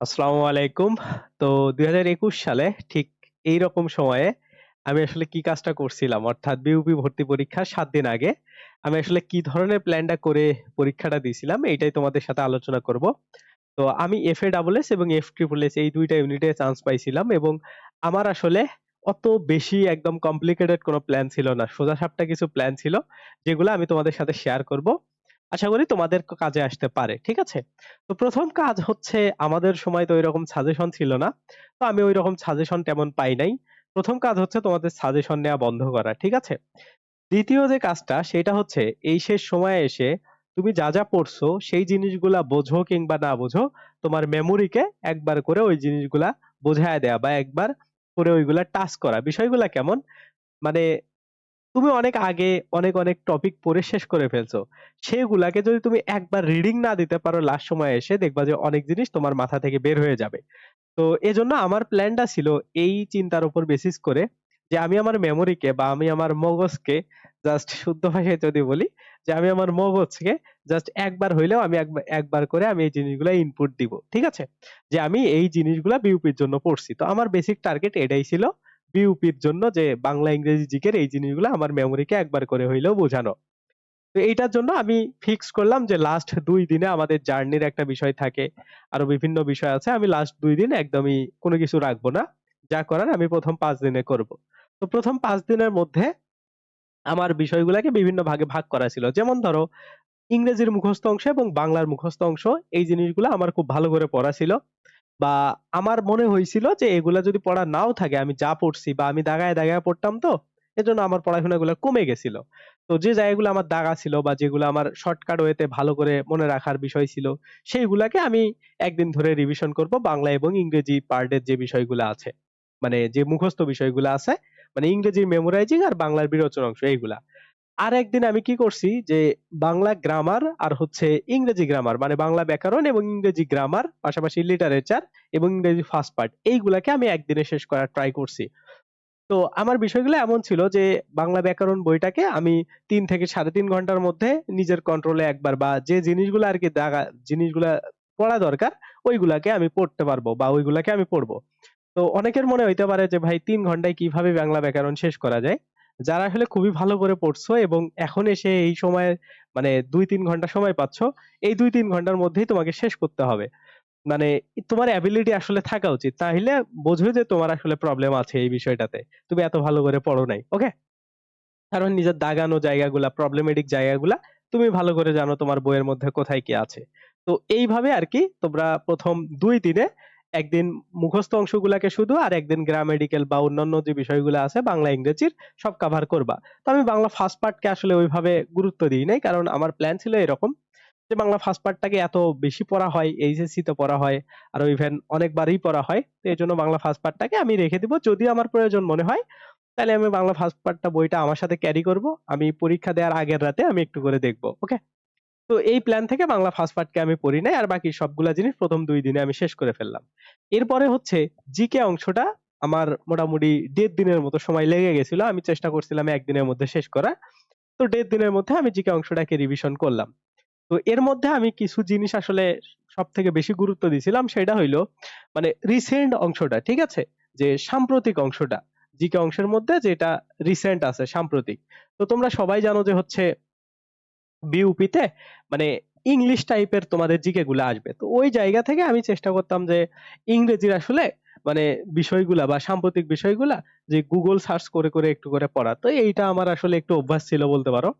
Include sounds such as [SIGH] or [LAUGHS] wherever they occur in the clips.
আসসালামু আলাইকুম। তো ২০২১ সালে ঠিক এইরকম সময়ে আমি আসলে কি কাজটা করছিলাম অর্থাৎ বিউপি ভর্তি পরীক্ষার ৭ দিন আগে আমি আসলে কি ধরনের প্ল্যানটা করে পরীক্ষাটা দিয়েছিলাম এইটাই তোমাদের সাথে আলোচনা করব। তো আমি এফ এ ডাবল এস এবং এফ ট্রিপল এস এই দুইটা ইউনিটে চান্স পাইছিলাম এবং আমার আসলে অত বেশি একদম কমপ্লিকেটেড কোনো প্ল্যান ছিল না। সোজাসাপটা কিছু প্ল্যান ছিল যেগুলো আমি তোমাদের সাথে শেয়ার করব। আশা করি তোমাদের কাজে আসতে পারে। ঠিক আছে? তো ১ম কাজ হচ্ছে আমাদের সময় তো ঐরকম সাজেশন ছিল না। তো আমি ঐরকম সাজেশন তেমন পাই নাই। ১ম কাজ হচ্ছে তোমাদের সাজেশন নেয়া বন্ধ করা। ঠিক আছে? ২য় যে কাজটা সেটা হচ্ছে এই শেষ সময়ে এসে তুমি যা, যা পড়ছো সেই জিনিসগুলা বোঝো কিংবা না বোঝো তোমার মেমোরিকে একবার করে ওই জিনিসগুলা বোঝায় দেয়া বা একবার করে ওইগুলা টাচ করা। বিষয়গুলা কেমন? মানে তুমি অনেক আগে অনেক, অনেক টপিক পড়ে শেষ করে ফেলছো। সেগুলাকে যদি তুমি একবার রিডিং না দিতে পারো লাস্ট সময়ে এসে দেখবা যে অনেক জিনিস তোমার মাথা থেকে বের হয়ে যাবে। তো এজন্য আমার প্ল্যানটা ছিল এই চিন্তার উপর বেসিস করে যে আমি আমার মেমোরিকে বা আমি আমার মগজকে জাস্ট শুদ্ধ ভাষায় যদি বলি যে আমি আমার মগজকে জাস্ট একবার হইলেও আমি একবা একবার করে আমি এই জিনিসগুলা ইনপুট দিব। ঠিক আছে? যে আমি এই জিনিসগুলা বিউপির জন্য পড়ছি। তো আমার বেসিক টার্গেট এটাই ছিল বিউপির জন্য যে বাংলা, ইংরেজি, জিকের এই জিনিসগুলা আমার মেমোরিকে একবার করে হইলেও বোঝানো। তো এইটার জন্য আমি ফিক্স করলাম যে লাস্ট ২ দিনে আমাদের জার্নির একটা বিষয় থাকে। আরও বিভিন্ন বিষয় আছে। আমি লাস্ট ২ দিন একদমই কোন কিছু রাখব না। যা করার আমি ১ম ৫ দিনে করব। তো ১ম ৫ দিনের মধ্যে আমার বিষয়গুলাকে বিভিন্ন ভাগে ভাগ করা ছিল। যেমন ধরো ইংরেজির মুখস্থ অংশ এবং বাংলার মুখস্থ অংশ এই জিনিসগুলো আমার খুব ভালো করে পড়া ছিল। বা আমার মনে হইছিল যে এগুলা যদি পড়া নাও থাকে আমি যা পড়ছি বা আমি দাগায়, দাগায় পড়তাম তো এজন্য আমার পড়াশোনাগুলা কমে গেছিল। তো যে জায়গাগুলো আমার দাগা ছিল বা যেগুলো আমার শর্টকাট ওয়েতে ভালো করে মনে রাখার বিষয় ছিল সেইগুলাকে আমি একদিন ধরে রিভিশন করব বাংলা এবং ইংরেজি পার্টের যে বিষয়গুলা আছে। মানে যে মুখস্থ বিষয়গুলা আছে মানে ইংরেজির মেমোরাইজিং আর বাংলার বিরোচন অংশ এইগুলা। আরেকদিন আমি কি করছি যে বাংলা গ্রামার আর হচ্ছে ইংরেজি গ্রামার মানে বাংলা ব্যাকরণ এবং ইংরেজি গ্রামার পাশাপাশি লিটারেচার এবং ইংরেজি ফার্স্ট পার্ট এইগুলাকে আমি একদিনে শেষ করার ট্রাই করছি। তো আমার বিষয়গুলো এমন ছিল যে বাংলা ব্যাকরণ বইটাকে আমি তিন থেকে ৩.৫ ঘণ্টার মধ্যে নিজের কন্ট্রোলে একবার বা যে জিনিসগুলো আরকি দাগা জিনিসগুলা পড়া দরকার, ওইগুলাকে আমি পড়তে পারব বা ওইগুলাকে আমি পড়ব। তো অনেকের মনে হইতে পারে যে ভাই তিন ঘন্টায় কীভাবে বাংলা ব্যাকরণ শেষ করা যায়? যারা আসলে খুবই ভালো করে পড়ছো এবং এখন এসে এই সময়ে মানে ২-৩ ঘণ্টা সময় পাচ্ছ, এই ২-৩ ঘণ্টার মধ্যেই তোমাকে শেষ করতে হবে। মানে তোমার এবিলিটি আসলে থাকা উচিত। তাইলে বোঝো যে তোমার আসলে প্রবলেম আছে এই বিষয়টাতে। তুমি এত ভালো করে পড়ো নাই। ওকে? কারণ নিজের দাগানো জায়গাগুলা, প্রবলেমেটিক জায়গাগুলা তুমি ভালো করে জানো তোমার বইয়ের মধ্যে কোথায় কি আছে। তো এইভাবে আর কি তোমরা ১ম ২ দিনে একদিন মুখস্থ অংশগুলাকে শুধু আর একদিন গ্রামেটিক্যাল বা অন্যান্য যে বিষয়গুলো আছে বাংলা, ইংরেজির সব কভার করবা। তো আমি বাংলা ফার্স্ট পার্টকে আসলে ওইভাবে গুরুত্ব দিই নাই। কারণ আমার প্ল্যান ছিল এরকম যে বাংলা ফার্স্ট পার্টটাকে এত বেশি পড়া হয়, এইচএসসি তে পড়া হয়, আরও ইভেন অনেকবারই পড়া হয়। তো এই জন্য বাংলা ফার্স্ট পার্টটাকে আমি রেখে দিব। যদি আমার প্রয়োজন মনে হয় তাহলে আমি বাংলা ফার্স্ট পার্টটা বইটা আমার সাথে ক্যারি করব। আমি পরীক্ষা দেওয়ার আগের রাতে আমি একটু করে দেখব। ওকে? তো এই প্ল্যান থেকে বাংলা ফার্স্ট পার্টকে আমি পড়ি নাই। আর বাকি সবগুলা জিনিস ১ম ২ দিনে আমি শেষ করে ফেললাম। এরপরে হচ্ছে জিকে অংশটা আমার মোটামুটি দেড় দিনের মতো সময় লেগে গেছিল। আমি চেষ্টা করছিলাম একদিনের মধ্যে শেষ করার। তো দেড় দিনের মধ্যে আমি জিকে অংশটাকে রিভিশন করলাম। তো এর মধ্যে আমি কিছু জিনিস আসলে সব থেকে বেশি গুরুত্ব দিছিলাম সেটা হইল মানে রিসেন্ট অংশটা, ঠিক আছে? যে সাম্প্রতিক অংশটা। জিকে অংশের মধ্যে যেটা রিসেন্ট আছে সাম্প্রতিক। তো তোমরা সবাই জানো যে হচ্ছে বিউপিতে মানে ইংলিশ টাইপের তোমাদের জিকে গুলা আসবে। তো ওই জায়গা থেকে আমি চেষ্টা করতাম যে ইংরেজির আসলে মানে বিষয়গুলা বা সাম্প্রতিক বিষয়গুলা যে গুগল সার্চ করে, করে একটু করে পড়া। তো এইটা আমার আসলে একটু অভ্যাস ছিল বলতে পারো।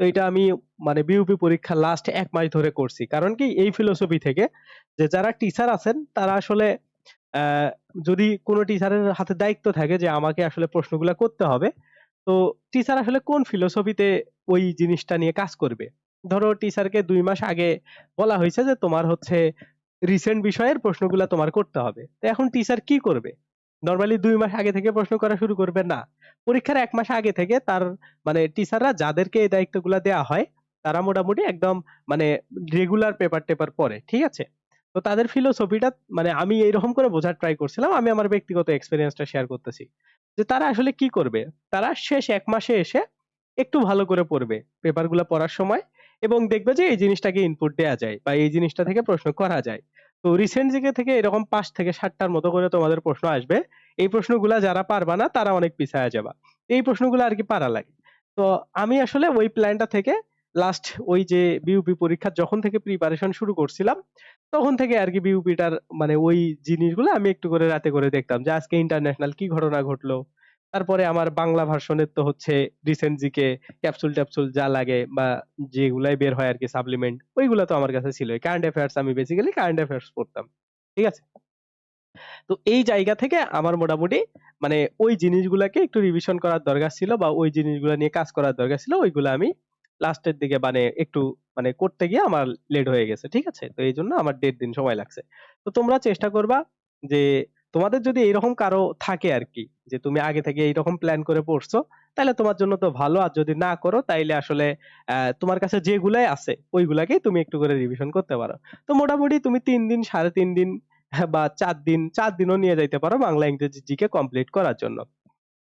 তো এটা আমি মানে বিউপি পরীক্ষা লাস্ট এক মাস ধরে করছি। কারণ কি এই ফিলোসফি থেকে যে যারা টিচার আছেন তারা আসলে যদি কোন টিচারের হাতে দায়িত্ব থাকে যে আমাকে আসলে প্রশ্নগুলা করতে হবে। তো টিচার আসলে কোন ফিলোসফিতে ওই জিনিসটা নিয়ে কাজ করবে। ধরো টিচারকে ২ মাস আগে বলা হইছে যে তোমার হচ্ছে রিসেন্ট বিষয়ের প্রশ্নগুলা তোমার করতে হবে। তো এখন টিচার কি করবে? নরমালি ২ মাস আগে থেকে প্রশ্ন করা শুরু করবে না। পরীক্ষার ১ মাস আগে থেকে তার মানে টিচাররা যাদেরকে এই দায়িত্বগুলা দেয়া হয়, তারা মোটামুটি একদম মানে রেগুলার পেপার-টেপার পড়ে। ঠিক আছে? তো তাদের ফিলোসফিটা মানে আমি এইরকম করে বোঝার ট্রাই করছিলাম। আমি আমার ব্যক্তিগত এক্সপেরিয়েন্সটা শেয়ার করতেছি। যে তারা আসলে কি করবে? তারা শেষ এক মাসে এসে একটু ভালো করে পড়বে পেপারগুলা পড়ার সময় এবং দেখবে যে এই জিনিসটাকে ইনপুট দেয়া যায় বা এই জিনিসটা থেকে প্রশ্ন করা যায়। তো রিসেন্ট জিকে থেকে এরকম ৫ থেকে ৭ টার মতো করে তোমাদের প্রশ্ন আসবে। এই প্রশ্নগুলা যারা পারবা না তারা অনেক পিছায়া যাবা। এই প্রশ্নগুলো আরকি পারা লাগে। তো আমি আসলে ওই প্ল্যানটা থেকে লাস্ট ওই যে বিউপি পরীক্ষার যখন থেকে প্রিপারেশন শুরু করছিলাম, তখন থেকে আরকি বিউপিটার মানে ওই জিনিসগুলো আমি একটু করে রাতে করে দেখতাম যে আজকে ইন্টারন্যাশনাল কি ঘটনা ঘটলো। তারপরে আমার বাংলা ভার্সনের তো হচ্ছে রিসেন্ট জিকে, ক্যাপসুল-ট্যাপসুল যা লাগে বা যেগুলাই বের হয় আরকি সাপ্লিমেন্ট ওইগুলা তো আমার কাছে ছিলই। কারেন্ট অ্যাফেয়ার্স আমি বেসিক্যালি কারেন্ট অ্যাফেয়ার্স পড়তাম। ঠিক আছে? তো এই জায়গা থেকে আমার মোটামুটি মানে ওই জিনিসগুলাকে একটু রিভিশন করার দরকার ছিল বা ওই জিনিসগুলা নিয়ে কাজ করার দরকার ছিল। ওইগুলা আমি লাস্টের দিকে মানে একটু মানে করতে গিয়ে আমার লেট হয়ে গেছে। ঠিক আছে? তো এই জন্য আমার দেড় দিন সময় লাগছে। তো তোমরা চেষ্টা করবা যে তোমাদের যদি এরকম কারও থাকে আরকি যে তুমি আগে থেকে এইরকম প্ল্যান করে পড়ছো, তাইলে তোমার জন্য তো ভালো। আর যদি না করো তাইলে আসলে তোমার কাছে যেগুলাই আছে ওইগুলাকেই তুমি একটু করে রিভিশন করতে পারো। তো মোটামুটি তুমি ৩ দিন ৩.৫ দিন হ্যাঁ, [LAUGHS] বা ৪ দিন ৪ দিনও নিয়ে যাইতে পারো বাংলা, ইংরেজি, জিকে কমপ্লিট করার জন্য।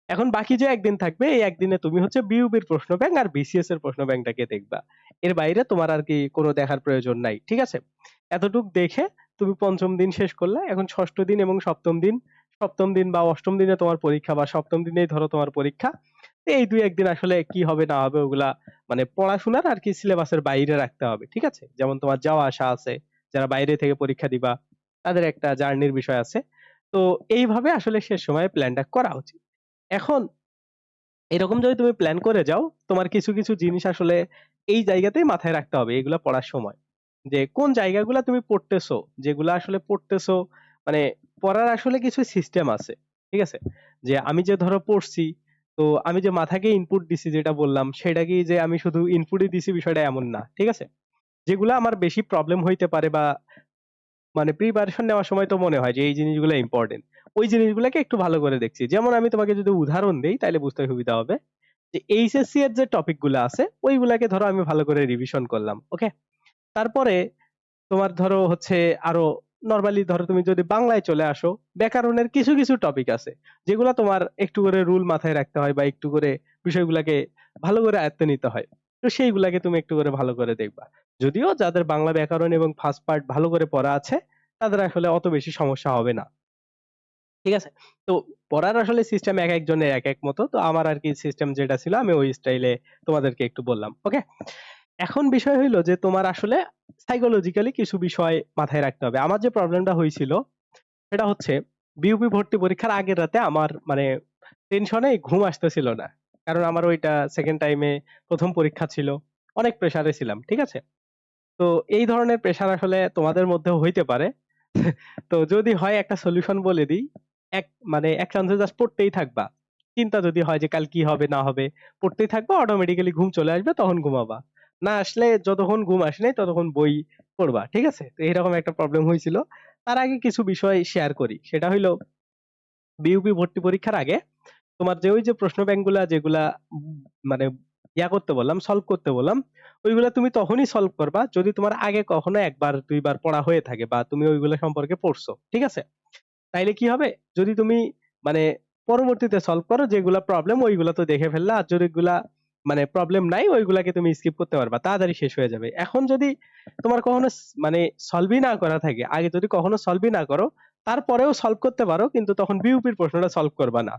এখন বাকি যে একদিন থাকবে এই একদিনে তুমি হচ্ছে বিইউবির প্রশ্ন ব্যাংক আর বিসিএস এর প্রশ্ন ব্যাংকটাকে দেখবা। এর বাইরে তোমার আর কি কোনো দেখার প্রয়োজন নাই। ঠিক আছে? এতটুক দেখে তুমি পঞ্চম দিন শেষ করলে এখন ৬ষ্ঠ দিন এবং সপ্তম দিন, সপ্তম দিন বা অষ্টম দিনে তোমার পরীক্ষা বা ৭ম দিনেই ধরো তোমার পরীক্ষা। এই ২-১ দিন আসলে কি হবে না হবে ওগুলা মানে পড়াশোনার আরকি সিলেবাসের বাইরে রাখতে হবে। ঠিক আছে? যেমন তোমার যাওয়া আসা আছে, যারা বাইরে থেকে পরীক্ষা দিবা, তাদের একটা জার্নির বিষয় আছে। তো এইভাবে আসলে শেষ সময়ে প্ল্যানটা করা উচিত। এখন এরকম যদি তুমি প্ল্যান করে যাও, তোমার কিছু, কিছু জিনিস আসলে এই জায়গাতেই মাথায় রাখতে হবে এগুলা পড়ার সময়। যে কোন জায়গাগুলা তুমি পড়তেছো, যেগুলা আসলে পড়তেছো মানে পড়ার আসলে কিছু সিস্টেম আছে। ঠিক আছে? যে আমি যে ধরো পড়ছি, তো আমি যে মাথাকে ইনপুট দিছি যেটা বললাম, সেটা কি যে আমি শুধু ইনপুটই দিছি বিষয়টা এমন না। ঠিক আছে? যেগুলা আমার বেশি প্রবলেম হইতে পারে বা মানে প্রিপারেশন নেওয়ার সময় তো মনে হয় যে এই জিনিসগুলা ইম্পোর্টেন্ট। ওই জিনিসগুলাকে একটু ভালো করে দেখছি। যেমন আমি তোমাকে যদি উদাহরণ দেই তাইলে বুঝতে সুবিধা হবে। যে এইচএসসি এর যে টপিকগুলা আছে ওইগুলাকে ধরো আমি ভালো করে রিভিশন করলাম। ওকে? তারপরে তোমার ধরো হচ্ছে আরও নরমালি ধরো তুমি যদি বাংলায় চলে আসো, ব্যাকরণের কিছু, কিছু টপিক আছে। যেগুলা তোমার একটু করে রুল মাথায় রাখতে হয় বা একটু করে বিষয়গুলাকে ভালো করে আয়ত্তে নিতে হয়। তো সেইগুলাকে তুমি একটু করে ভালো করে দেখবা। যদিও যাদের বাংলা ব্যাকরণ এবং ফার্স্ট পার্ট ভালো করে পড়া আছে, তাদের আসলে অত বেশি সমস্যা হবে না। ঠিক আছে? তো পড়ার আসলে সিস্টেম এক একজনের এক এক মতো। তো আমার আর কি সিস্টেম যেটা ছিল আমি ওই স্টাইলে তোমাদেরকে একটু বললাম। ওকে? এখন বিষয় হইল যে তোমার আসলে সাইকোলজিক্যালি কিছু বিষয় মাথায় রাখতে হবে। আমার যে প্রবলেমটা হয়েছিল সেটা হচ্ছে বিইউপি ভর্তি পরীক্ষার আগের রাতে আমার মানে টেনশনে ঘুম আসতেছিল না। কারণ আমার ওইটা 2nd টাইমে প্রথম পরীক্ষা ছিল। অনেক প্রেশারে ছিলাম। ঠিক আছে? তো এই ধরনের প্রেশার আসলে তোমাদের মধ্যেও হইতে পারে। তো যদি হয় একটা সলিউশন বলে দিই। এক মানে এক চান্সে জাস্ট পড়তেই থাকবা। চিন্তা যদি হয় যে কাল কি হবে না হবে, পড়তেই থাকবা অটোমেটিক্যালি ঘুম চলে আসবে তখন ঘুমাবা। না আসলে যতক্ষণ ঘুম আসে নাই ততক্ষণ বই পড়বা। ঠিক আছে? তো এরকম একটা প্রবলেম হইছিল। তার আগে কিছু বিষয় শেয়ার করি। সেটা হইল বিইউপি ভর্তি পরীক্ষার আগে তোমার যে ওই যে প্রশ্ন ব্যাংকগুলা যেগুলা মানে ইয়া করতে বললাম, সলভ করতে বললাম, ওইগুলা তুমি তখনই সলভ করবা যদি তোমার আগে কখনো একবার দুইবার পড়া হয়ে থাকে বা তুমি ওইগুলা সম্পর্কে পড়ছো। ঠিক আছে? তাইলে কি হবে? যদি তুমি মানে পরবর্তীতে সলভ করো যেগুলা প্রবলেম ওইগুলা তো দেখে ফেললা। আর যেগুলা মানে প্রবলেম নাই ওইগুলাকে তুমি স্কিপ করতে পারবা। তাড়াতাড়ি শেষ হয়ে যাবে। এখন যদি তোমার কখনো মানে সলভই না করা থাকে, আগে যদি কখনো সলভই না করো, তারপরেও সলভ করতে পারো কিন্তু তখন বিইউপির প্রশ্নটা সলভ করবা না।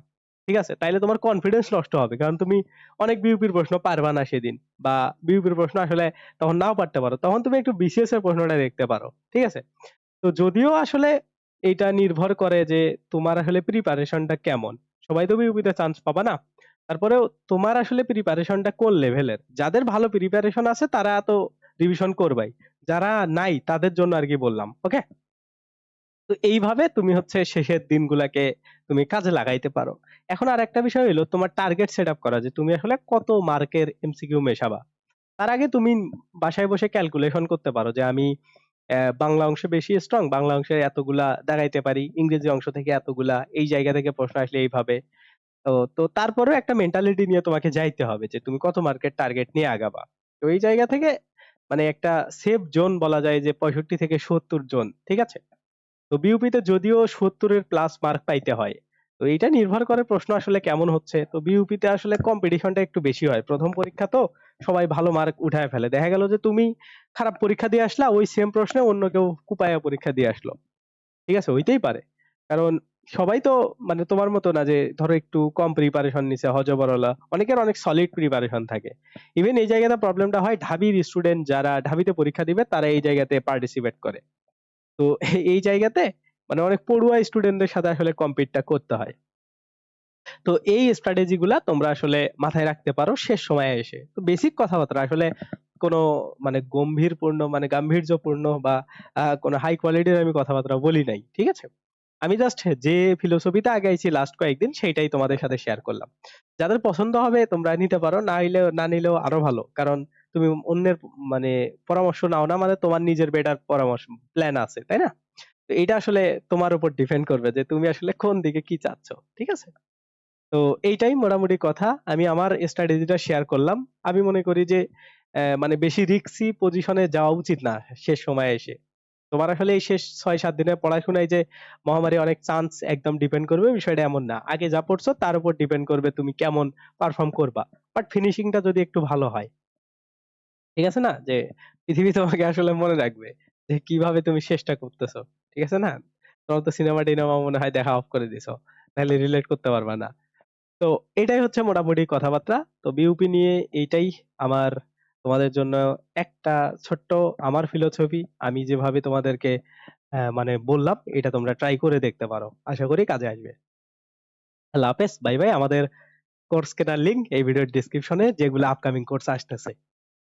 ঠিক আছে? তাইলে তোমার কনফিডেন্স নষ্ট হবে। কারণ তুমি অনেক বিইউপির প্রশ্ন পারবা না সেদিন। বা বিইউপির প্রশ্ন আসলে তখন নাও পারতে পারো। তখন তুমি একটু বিসিএস এর প্রশ্নটা দেখতে পারো। ঠিক আছে? তো যদিও আসলে এটা নির্ভর করে যে তোমার আসলে প্রিপারেশনটা কেমন। সবাই তো বিইউপিতে চান্স পাবা না। তারপরেও তোমার আসলে প্রিপারেশনটা কোন লেভেলের। যাদের ভালো প্রিপারেশন আছে তারা তো রিভিশন করবাই। যারা নাই তাদের জন্য আরকি বললাম। ওকে? তো এইভাবে তুমি হচ্ছে শেষের দিনগুলাকে তুমি কাজে লাগাইতে পারো। এখন আরেকটা বিষয় হইল তোমার টার্গেট সেট আপ করা যে তুমি আসলে কত মার্কের এমসিকিউ মেশাবা। তার আগে তুমি বাসায় বসে ক্যালকুলেশন করতে পারো যে আমি বাংলা অংশে বেশি স্ট্রং, বাংলা অংশে এতগুলা দাগাইতে পারি, ইংরেজি অংশ থেকে এতগুলা, এই জায়গা থেকে প্রশ্ন আসলে এইভাবে। তো, তারপরেও একটা মেন্টালিটি নিয়ে তোমাকে যাইতে হবে যে তুমি কত মার্কের টার্গেট নিয়ে আগাবা। তো এই জায়গা থেকে মানে একটা সেফ জোন বলা যায় যে ৬৫ থেকে ৭০ জোন। ঠিক আছে? তো বিইউপিতে যদিও ৭০ এর প্লাস মার্ক পাইতে হয়। তো এইটা নির্ভর করে প্রশ্ন আসলে কেমন হচ্ছে তো বিউপিতে আসলে কম্পিটিশনটা একটু বেশি হয় প্রথম পরীক্ষা তো সবাই ভালো মার্ক উঠায় ফেলে দেখা গেল যে তুমি খারাপ পরীক্ষা দিয়ে আসলা ওই সেম প্রশ্নে অন্য কেউ কুপায়া পরীক্ষা দিয়ে আসলো ঠিক আছে হইতেই পারে কারণ সবাই তো মানে তোমার মতো না যে ধরো একটু কম প্রিপারেশন নিছে, হজবরলা। অনেকের অনেক সলিড প্রিপারেশন থাকে। ইভেন এই জায়গাতে প্রবলেমটা হয় ঢাবির স্টুডেন্ট যারা ঢাবিতে পরীক্ষা দিবে, তারা এই জায়গাতে পার্টিসিপেট করে। তো [LAUGHS] এই জায়গাতে মানে অনেক পড়ুয়া স্টুডেন্টদের সাথে আসলে কম্পিটটা করতে হয়। তো এই স্ট্র্যাটেজি গুলা তোমরা আসলে মাথায় রাখতে পারো শেষ সময়ে এসে। তো বেসিক কথাবার্তা, আসলে কোনো মানে গম্ভীরপূর্ণ মানে গাম্ভীর্যপূর্ণ বা কোনো হাই কোয়ালিটির আমি কথাবার্তা বলি নাই, ঠিক আছে? আমি জাস্ট যে ফিলোসফিতে আগাইছি লাস্ট কয়েকদিন, সেইটাই তোমাদের সাথে শেয়ার করলাম। যাদের পছন্দ হবে, তোমরা নিতে পারো, না হইলে না নিলেও আরও ভালো। কারণ তুমি অন্যের মানে পরামর্শ নাও না মানে তোমার নিজের বেটার পরামর্শ প্ল্যান আছে, তাই না? তো এটা আসলে তোমার উপর ডিপেন্ড করবে যে তুমি আসলে কোন দিকে কি চাচ্ছ, ঠিক আছে? তো এইটাই মোটামুটি কথা। আমি আমার স্ট্র্যাটেজিটা শেয়ার করলাম। আমি মনে করি যে মানে বেশি রিক্সি পজিশনে যাওয়া উচিত না শেষ সময়ে এসে। তোমার আসলে এই শেষ ছয় সাত দিনের পড়াশোনায় যে মহামারী অনেক চান্স একদম ডিপেন্ড করবে, বিষয়টা এমন না। আগে যা পড়ছো তার উপর ডিপেন্ড করবে তুমি কেমন পারফর্ম করবা। বাট ফিনিশিংটা যদি একটু ভালো হয়, ঠিক আছে না? যে পৃথিবী তোমাকে আসলে মনে রাখবে যে কীভাবে তুমি শেষটা করতেছো, ঠিক আছে না? তোমার তো সিনেমা টিনেমা মনে হয় দেখা অফ করে দিছো তাহলে রিলেট করতে পারবা না। তো এটাই হচ্ছে মোটামুটি কথাবার্তা। তো বিউপি নিয়ে এইটাই আমার তোমাদের জন্য একটা ছোট্ট আমার ফিলোসফি আমি যেভাবে তোমাদেরকে মানে বললাম, এটা তোমরা ট্রাই করে দেখতে পারো। আশা করি কাজে আসবে। আল্লাহ হাফেজ। Bye bye. আমাদের কোর্স কেনার লিঙ্ক এই ভিডিওর ডিসক্রিপশনে যেগুলো আপকামিং কোর্স আসতেছে।